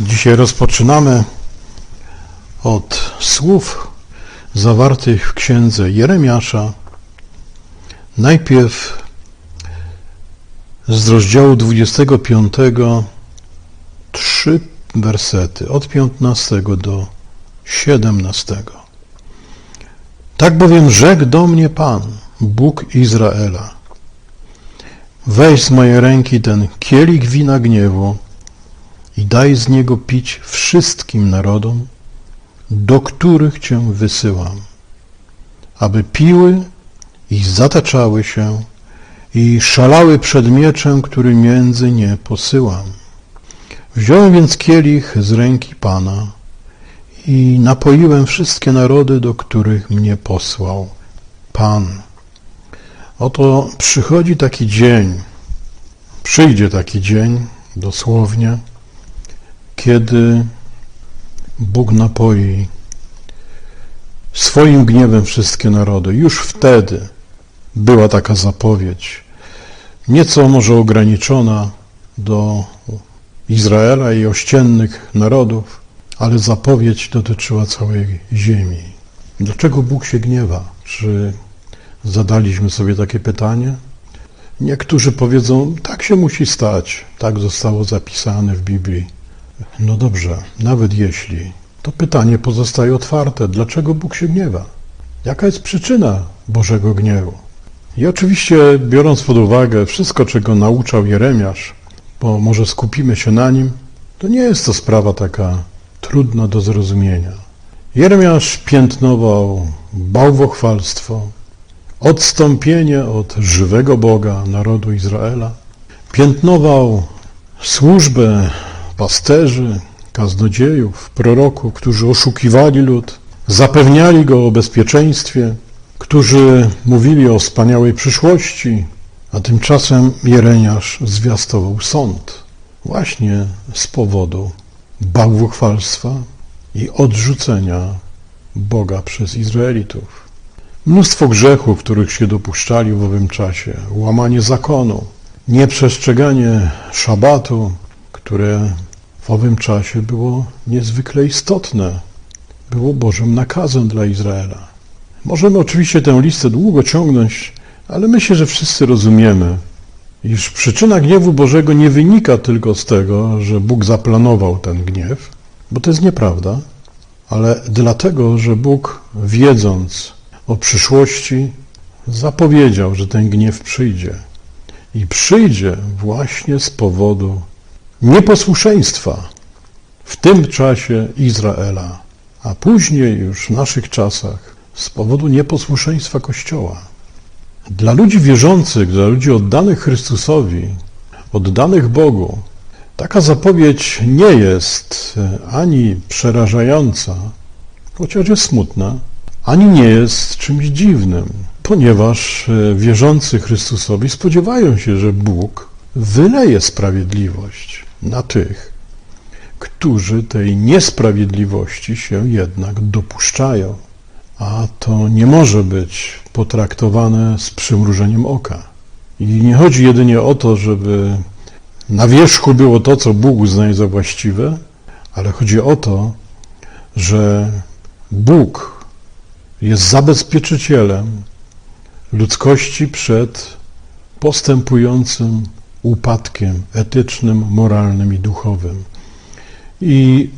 Dzisiaj rozpoczynamy od słów zawartych w księdze Jeremiasza. Najpierw z rozdziału 25 trzy wersety od 15 do 17. Tak bowiem rzekł do mnie Pan, Bóg Izraela. Weź z mojej ręki ten kielich wina gniewu i daj z niego pić wszystkim narodom, do których Cię wysyłam, aby piły i zataczały się i szalały przed mieczem, który między nie posyłam. Wziąłem więc kielich z ręki Pana i napoiłem wszystkie narody, do których mnie posłał Pan. Oto przychodzi taki dzień, przyjdzie taki dzień, dosłownie, kiedy Bóg napoi swoim gniewem wszystkie narody. Już wtedy była taka zapowiedź, nieco może ograniczona do Izraela i ościennych narodów, ale zapowiedź dotyczyła całej ziemi. Dlaczego Bóg się gniewa? Czy zadaliśmy sobie takie pytanie? Niektórzy powiedzą, tak się musi stać, tak zostało zapisane w Biblii. No dobrze, nawet jeśli, to pytanie pozostaje otwarte. Dlaczego Bóg się gniewa? Jaka jest przyczyna Bożego gniewu? I oczywiście, biorąc pod uwagę wszystko, czego nauczał Jeremiasz, bo może skupimy się na nim, to nie jest to sprawa taka trudna do zrozumienia. Jeremiasz piętnował bałwochwalstwo, odstąpienie od żywego Boga, narodu Izraela, piętnował służbę pasterzy, kaznodziejów, proroków, którzy oszukiwali lud, zapewniali go o bezpieczeństwie, którzy mówili o wspaniałej przyszłości, a tymczasem Jeremiasz zwiastował sąd właśnie z powodu bałwochwalstwa i odrzucenia Boga przez Izraelitów. Mnóstwo grzechów, których się dopuszczali w owym czasie, łamanie zakonu, nieprzestrzeganie szabatu, które w owym czasie było niezwykle istotne, było Bożym nakazem dla Izraela. Możemy oczywiście tę listę długo ciągnąć, ale myślę, że wszyscy rozumiemy, iż przyczyna gniewu Bożego nie wynika tylko z tego, że Bóg zaplanował ten gniew, bo to jest nieprawda, ale dlatego, że Bóg, wiedząc o przyszłości, zapowiedział, że ten gniew przyjdzie. I przyjdzie właśnie z powodu nieposłuszeństwa w tym czasie Izraela, a później już w naszych czasach z powodu nieposłuszeństwa Kościoła. Dla ludzi wierzących, dla ludzi oddanych Chrystusowi, oddanych Bogu, taka zapowiedź nie jest ani przerażająca, chociaż jest smutna, ani nie jest czymś dziwnym, ponieważ wierzący Chrystusowi spodziewają się, że Bóg wyleje sprawiedliwość na tych, którzy tej niesprawiedliwości się jednak dopuszczają. A to nie może być potraktowane z przymrużeniem oka. I nie chodzi jedynie o to, żeby na wierzchu było to, co Bóg uznaje za właściwe, ale chodzi o to, że Bóg jest zabezpieczycielem ludzkości przed postępującym upadkiem etycznym, moralnym i duchowym. I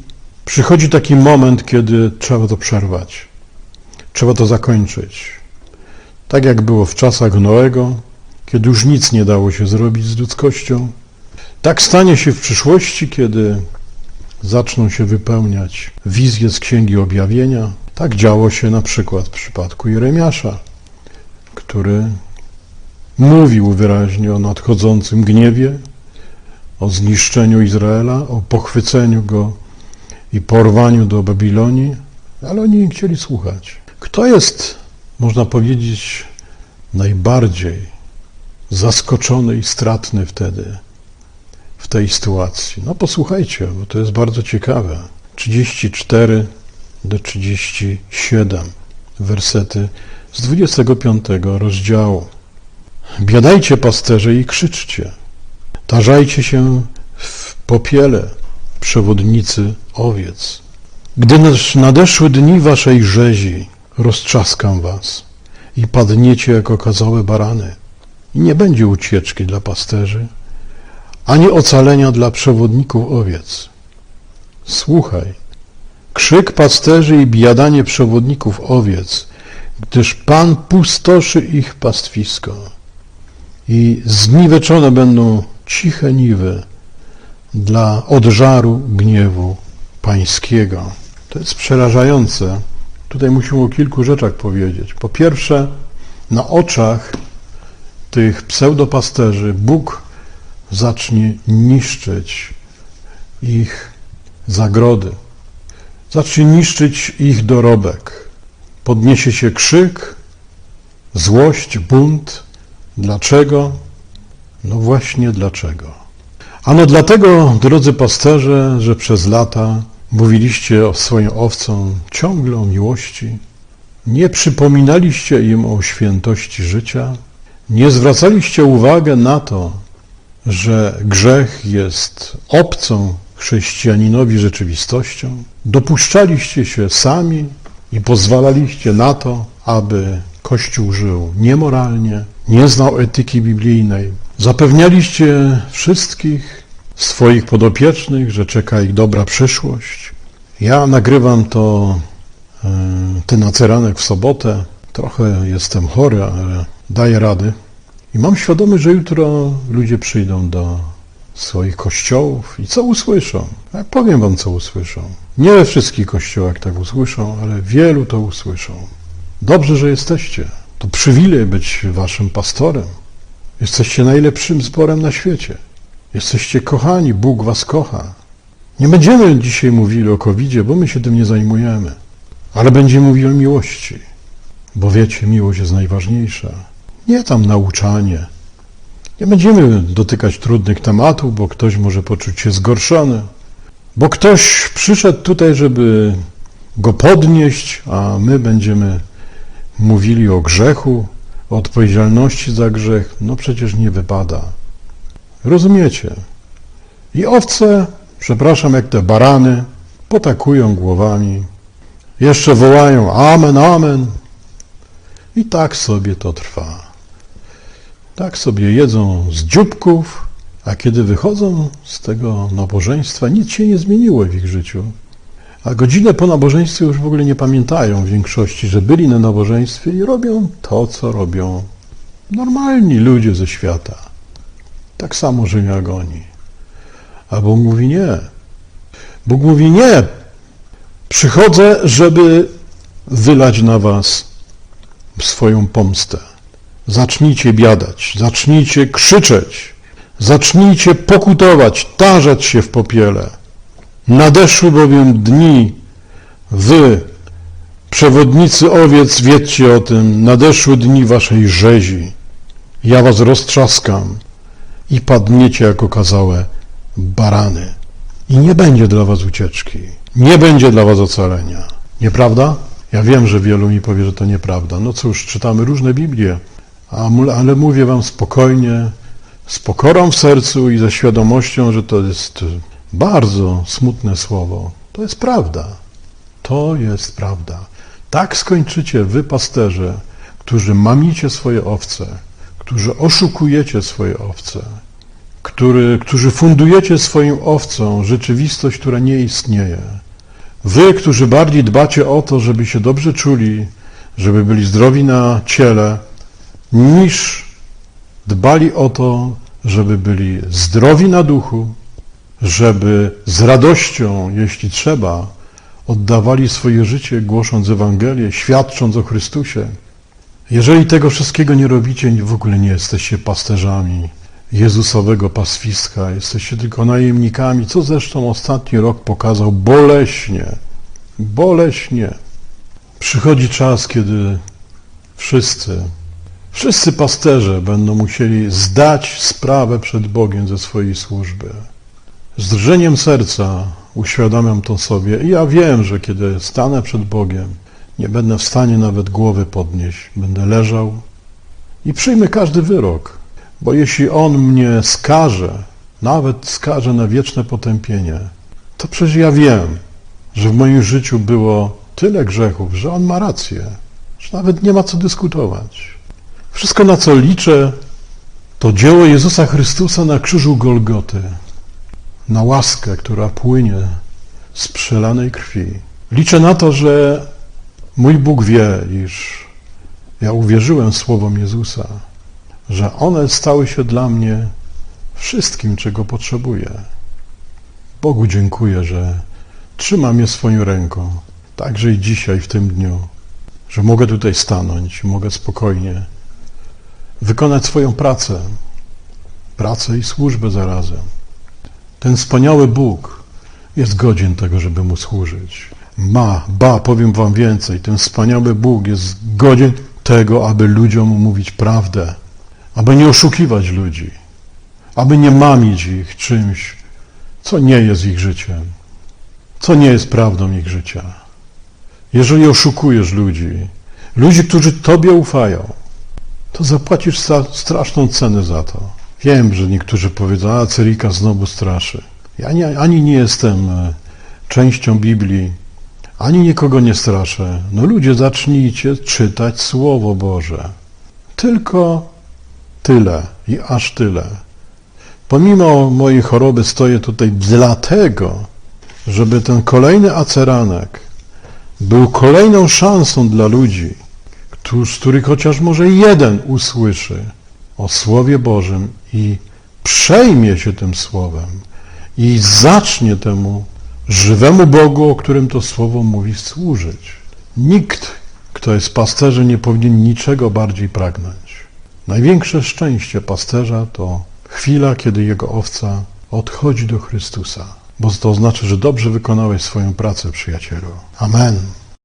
przychodzi taki moment, kiedy trzeba to przerwać. Trzeba to zakończyć. Tak jak było w czasach Noego, kiedy już nic nie dało się zrobić z ludzkością, tak stanie się w przyszłości, kiedy zaczną się wypełniać wizje z Księgi Objawienia. Tak działo się na przykład w przypadku Jeremiasza, który mówił wyraźnie o nadchodzącym gniewie, o zniszczeniu Izraela, o pochwyceniu go i porwaniu do Babilonii, ale oni nie chcieli słuchać. Kto jest, można powiedzieć, najbardziej zaskoczony i stratny wtedy w tej sytuacji? No posłuchajcie, bo to jest bardzo ciekawe. 34 do 37 wersety z 25 rozdziału. Biadajcie pasterze i krzyczcie. Tarzajcie się w popiele przewodnicy owiec. Gdy nadeszły dni waszej rzezi, roztrzaskam was i padniecie jak okazałe barany. I nie będzie ucieczki dla pasterzy, ani ocalenia dla przewodników owiec. Słuchaj, krzyk pasterzy i biadanie przewodników owiec, gdyż Pan pustoszy ich pastwisko i zniweczone będą ciche niwy dla odżaru gniewu pańskiego. To jest przerażające. Tutaj musimy o kilku rzeczach powiedzieć. Po pierwsze, na oczach tych pseudopasterzy Bóg zacznie niszczyć ich zagrody, zacznie niszczyć ich dorobek. Podniesie się krzyk, złość, bunt. Dlaczego? No właśnie dlaczego. Ano dlatego, drodzy pasterze, że przez lata mówiliście o swoim owcom ciągle o miłości, nie przypominaliście im o świętości życia, nie zwracaliście uwagi na to, że grzech jest obcą chrześcijaninowi rzeczywistością, dopuszczaliście się sami i pozwalaliście na to, aby Kościół żył niemoralnie, nie znał etyki biblijnej. Zapewnialiście wszystkich swoich podopiecznych, że czeka ich dobra przyszłość. Ja nagrywam to e, ten aceranek w sobotę. Trochę jestem chory, ale daję rady. I mam świadomość, że jutro ludzie przyjdą do swoich kościołów i co usłyszą? Ja powiem wam, co usłyszą. Nie we wszystkich kościołach tak usłyszą, ale wielu to usłyszą. Dobrze, że jesteście. To przywilej być waszym pastorem. Jesteście najlepszym zborem na świecie. Jesteście kochani, Bóg was kocha. Nie będziemy dzisiaj mówili o covid bo my się tym nie zajmujemy. Ale będziemy mówili o miłości. Bo wiecie, miłość jest najważniejsza. Nie tam nauczanie. Nie będziemy dotykać trudnych tematów, bo ktoś może poczuć się zgorszony. Bo ktoś przyszedł tutaj, żeby go podnieść, a my będziemy mówili o grzechu, o odpowiedzialności za grzech. No przecież nie wypada. Rozumiecie? I owce, przepraszam, jak te barany, potakują głowami. Jeszcze wołają amen, amen. I tak sobie to trwa. Tak sobie jedzą z dzióbków, a kiedy wychodzą z tego nabożeństwa, nic się nie zmieniło w ich życiu. A godzinę po nabożeństwie już w ogóle nie pamiętają w większości, że byli na nabożeństwie i robią to, co robią normalni ludzie ze świata. Tak samo żyją jak. A Bóg mówi nie. Bóg mówi nie. Przychodzę, żeby wylać na was swoją pomstę. Zacznijcie biadać, zacznijcie krzyczeć, zacznijcie pokutować, tarzać się w popiele. Nadeszły bowiem dni, wy, przewodnicy owiec, wiedzcie o tym, nadeszły dni waszej rzezi. Ja was roztrzaskam i padniecie jak okazałe barany. I nie będzie dla was ucieczki, nie będzie dla was ocalenia. Nieprawda? Ja wiem, że wielu mi powie, że to nieprawda. No cóż, czytamy różne Biblie, ale mówię wam spokojnie, z pokorą w sercu i ze świadomością, że to jest bardzo smutne słowo. To jest prawda. To jest prawda. Tak skończycie wy, pasterze, którzy mamicie swoje owce, którzy oszukujecie swoje owce, który, którzy fundujecie swoim owcom rzeczywistość, która nie istnieje. Wy, którzy bardziej dbacie o to, żeby się dobrze czuli, żeby byli zdrowi na ciele, niż dbali o to, żeby byli zdrowi na duchu, żeby z radością, jeśli trzeba, oddawali swoje życie, głosząc Ewangelię, świadcząc o Chrystusie. Jeżeli tego wszystkiego nie robicie, w ogóle nie jesteście pasterzami Jezusowego pastwiska, jesteście tylko najemnikami, co zresztą ostatni rok pokazał boleśnie, boleśnie. Przychodzi czas, kiedy wszyscy, wszyscy pasterze będą musieli zdać sprawę przed Bogiem ze swojej służby. Z drżeniem serca uświadamiam to sobie i ja wiem, że kiedy stanę przed Bogiem, nie będę w stanie nawet głowy podnieść. Będę leżał i przyjmę każdy wyrok, bo jeśli On mnie skaże, nawet skaże na wieczne potępienie, to przecież ja wiem, że w moim życiu było tyle grzechów, że on ma rację, że nawet nie ma co dyskutować. Wszystko, na co liczę, to dzieło Jezusa Chrystusa na krzyżu Golgoty, na łaskę, która płynie z przelanej krwi. Liczę na to, że mój Bóg wie, iż ja uwierzyłem słowom Jezusa, że one stały się dla mnie wszystkim, czego potrzebuję. Bogu dziękuję, że trzyma mnie swoją ręką, także i dzisiaj, w tym dniu, że mogę tutaj stanąć, mogę spokojnie wykonać swoją pracę, pracę i służbę zarazem. Ten wspaniały Bóg jest godzien tego, żeby Mu służyć. Ma, ba, powiem Wam więcej, ten wspaniały Bóg jest godzien tego, aby ludziom mówić prawdę, aby nie oszukiwać ludzi, aby nie mamić ich czymś, co nie jest ich życiem, co nie jest prawdą ich życia. Jeżeli oszukujesz ludzi, ludzi, którzy Tobie ufają, to zapłacisz straszną cenę za to. Wiem, że niektórzy powiedzą, a Cyrika znowu straszy. Ja nie, ani nie jestem e, częścią Biblii, ani nikogo nie straszę. No ludzie, zacznijcie czytać Słowo Boże. Tylko tyle i aż tyle. Pomimo mojej choroby stoję tutaj dlatego, żeby ten kolejny aceranek był kolejną szansą dla ludzi, z których chociaż może jeden usłyszy o Słowie Bożym i przejmie się tym Słowem i zacznie temu żywemu Bogu, o którym to Słowo mówi, służyć. Nikt, kto jest pasterzem, nie powinien niczego bardziej pragnąć. Największe szczęście pasterza to chwila, kiedy jego owca odchodzi do Chrystusa, bo to znaczy, że dobrze wykonałeś swoją pracę, przyjacielu. Amen.